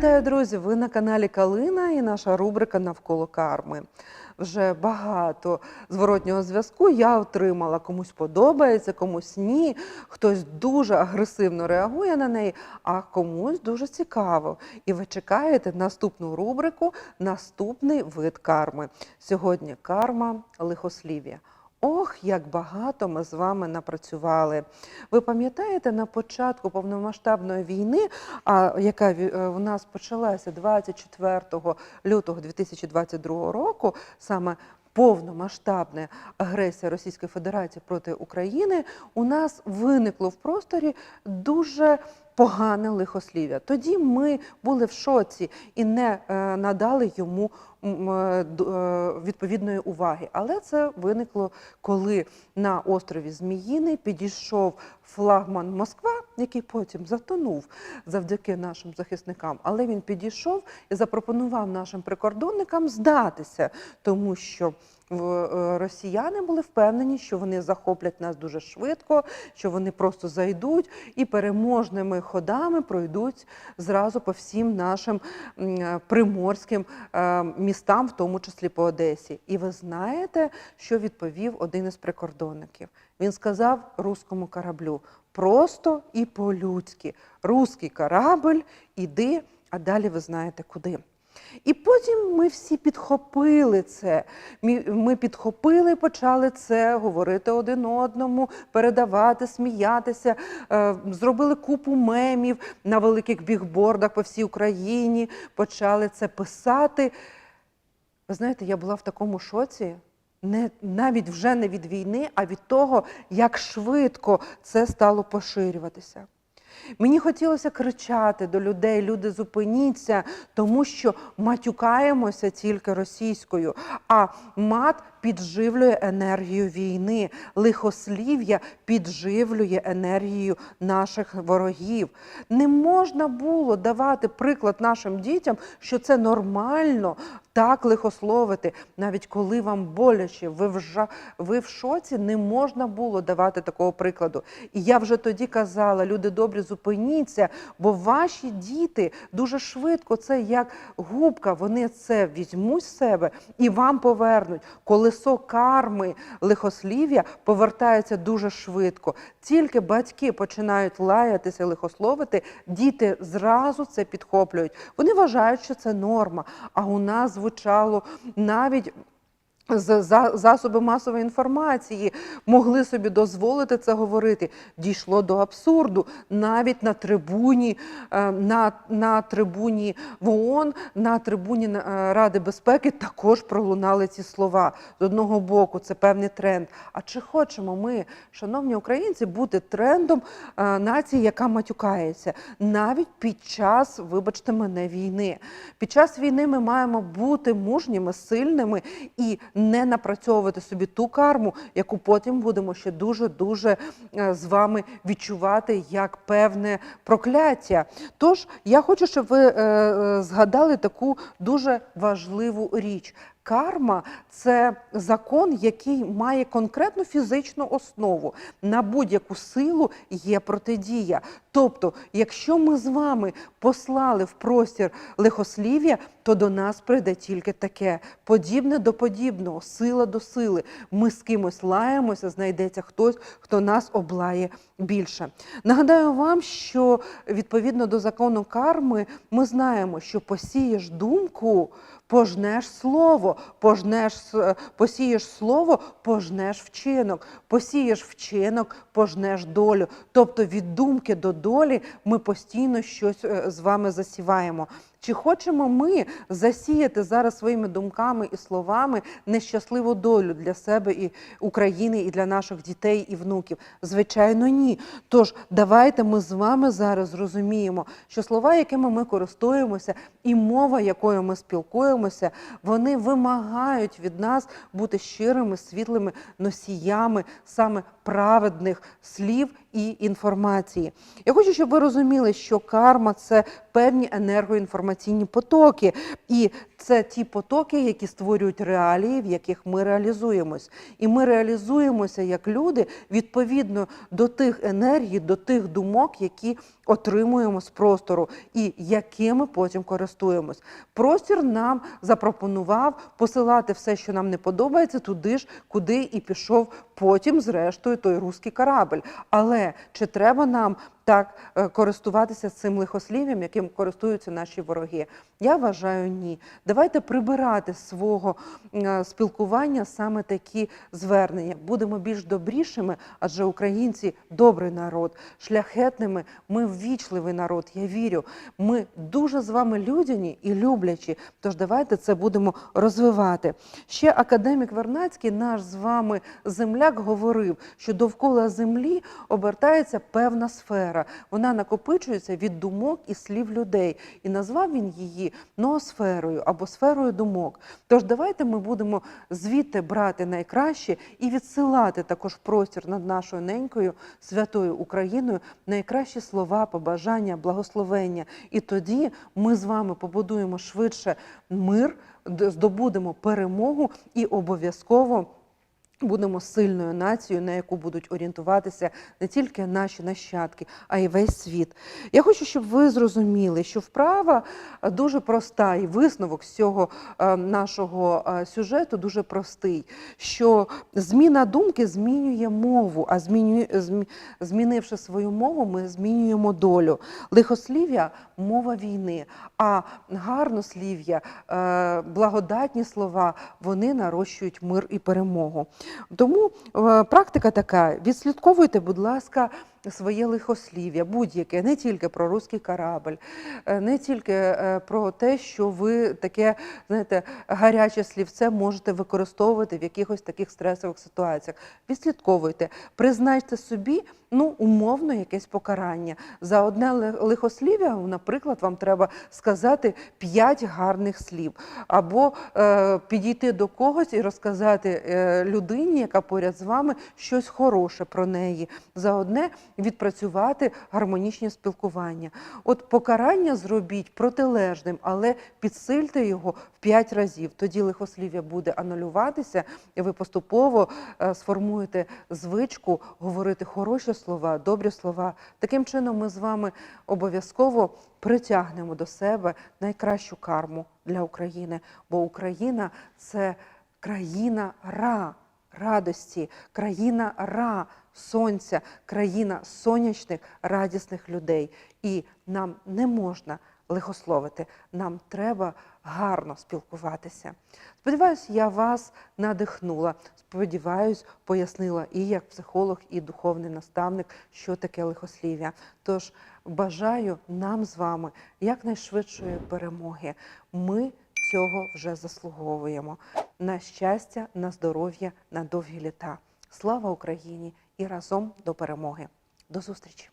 вітаю, друзі! Ви на каналі Калина і наша рубрика Навколо карми. Вже багато зворотнього зв'язку я отримала. Комусь подобається, комусь ні. Хтось дуже агресивно реагує на неї, а комусь дуже цікаво. І ви чекаєте наступну рубрику Наступний вид карми. Сьогодні карма лихослів'я. Ох, як багато ми з вами напрацювали. Ви пам'ятаєте на початку повномасштабної війни, а яка е, в нас почалася 24 лютого 2022 року, саме повномасштабна агресія Російської Федерації проти України, у нас виникло в просторі дуже погане лихослів'я. Тоді ми були в шоці і не е, надали йому відповідної уваги. Але це виникло, коли на острові Зміїний підійшов флагман Москва, який потім затонув завдяки нашим захисникам. Але він підійшов і запропонував нашим прикордонникам здатися, тому що е, росіяни були впевнені, що вони захоплять нас дуже швидко, що вони просто зайдуть і переможними ходами пройдуть зразу по всім нашим е, приморським е, містам, в тому числі по Одесі. І ви знаєте, що відповів один із прикордонників? Він сказав руському кораблю просто і по-людськи: руський корабль, іди, а далі ви знаєте куди. І потім ми всі підхопили це. Ми підхопили, почали це говорити один одному, передавати, сміятися. Е, Зробили купу мемів на великих бігбордах по всій Україні, почали це писати. Ви знаєте, я була в такому шоці. Не навіть вже не від війни, а від того, як швидко це стало поширюватися. Мені хотілося кричати до людей: люди, зупиніться, тому що матюкаємося тільки російською, а мат підживлює енергію війни, лихослів'я підживлює енергію наших ворогів. Не можна було давати приклад нашим дітям, що це нормально так лихословити, навіть коли вам боляче, ви в, ви в шоці, не можна було давати такого прикладу. І я вже тоді казала: люди добрі, зупиніться, бо ваші діти дуже швидко, це як губка, вони це візьмуть з себе і вам повернуть. Колесо карми, лихослів'я повертається дуже швидко. Тільки батьки починають лаятися, лихословити, діти зразу це підхоплюють. Вони вважають, що це норма. А у нас звучало навіть. З- Засоби масової інформації могли собі дозволити це говорити. Дійшло до абсурду. Навіть на трибуні, е, на, на трибуні в ООН, на трибуні е, Ради безпеки також пролунали ці слова. З одного боку, це певний тренд. А чи хочемо ми, шановні українці, бути трендом е, нації, яка матюкається, навіть під час, вибачте мене, війни? Під час війни ми маємо бути мужніми, сильними і не напрацьовувати собі ту карму, яку потім будемо ще дуже дуже з вами відчувати як певне прокляття. Тож я хочу, щоб ви е, е, згадали таку дуже важливу річ. Карма це закон, який має конкретну фізичну основу. На будь-яку силу є протидія. Тобто, якщо ми з вами послали в простір лихослів'я, то до нас прийде тільки таке подібне до подібного, сила до сили. Ми з кимось лаємося, знайдеться хтось, хто нас облає більше. Нагадаю вам, що відповідно до закону карми, ми знаємо, що посієш думку, пожнеш слово, пожнеш, посієш слово, пожнеш вчинок, посієш вчинок, пожнеш долю. Тобто від думки до долі ми постійно щось е, з вами засіваємо. Чи хочемо ми засіяти зараз своїми думками і словами нещасливу долю для себе і України, і для наших дітей і внуків? Звичайно, ні. Тож давайте ми з вами зараз зрозуміємо, що слова, якими ми користуємося, і мова, якою ми спілкуємося, вони вимагають від нас бути щирими, світлими носіями саме праведних слів і інформації. Я хочу, щоб ви розуміли, що карма це певні енергоінформаційні потоки, і це ті потоки, які створюють реалії, в яких ми реалізуємось. І ми реалізуємося як люди відповідно до тих енергій, до тих думок, які отримуємо з простору, і якими потім користуємось. Простір нам запропонував посилати все, що нам не подобається, туди ж, куди і пішов потім, зрештою, той руський корабль. Але чи треба нам так е, користуватися цим лихослів'ям, яким користуються наші вороги? Я вважаю, ні. Давайте прибирати з свого е, спілкування саме такі звернення. Будемо більш добрішими, адже українці добрий народ, шляхетними. Ми ввічливий народ. Я вірю. Ми дуже з вами людяні і люблячі. Тож давайте це будемо розвивати. Ще академік Вернацький, наш з вами земляк, говорив, що довкола землі обертається певна сфера. Вона накопичується від думок і слів людей. І назвав він її ноосферою або сферою думок. Тож давайте ми будемо звідти брати найкраще і відсилати також простір над нашою ненькою святою Україною найкращі слова, побажання, благословення. І тоді ми з вами побудуємо швидше мир, здобудемо перемогу і обов'язково. Будемо сильною нацією, на яку будуть орієнтуватися не тільки наші нащадки, а й весь світ. Я хочу, щоб ви зрозуміли, що вправа е, дуже проста, і висновок з цього е, нашого е, сюжету дуже простий. Що зміна думки змінює мову, а змінивши свою мову, ми змінюємо долю. Лихослів'я мова війни, а гарнослів'я, благодатні слова вони нарощують мир і перемогу. Тому е, практика така: відслідковуйте, будь ласка, своє лихослів'я, будь-яке, не тільки про руський корабль, е, не тільки е, про те, що ви таке, знаєте, гаряче слівце можете використовувати в якихось таких стресових ситуаціях. Відслідковуйте, призначте собі. Ну, умовно, якесь покарання. За одне лихослів'я, наприклад, вам треба сказати п'ять гарних слів, або е, підійти до когось і розказати е, людині, яка поряд з вами, щось хороше про неї. За одне відпрацювати гармонічне спілкування. От покарання зробіть протилежним, але підсильте його в п'ять разів. Тоді лихослів'я буде анулюватися, і ви поступово е, сформуєте звичку говорити хороші слова, добрі слова. Таким чином, ми з вами обов'язково притягнемо до себе найкращу карму для України, бо Україна це країна ра, радості, країна ра, сонця, країна сонячних, радісних людей. І нам не можна лихословити, нам треба гарно спілкуватися. Сподіваюсь, я вас надихнула. Сподіваюсь, пояснила і як психолог, і духовний наставник, що таке лихослів'я. Тож бажаю нам з вами якнайшвидшої перемоги. Ми цього вже заслуговуємо. На щастя, на здоров'я, на довгі літа. Слава Україні і разом до перемоги. До зустрічі!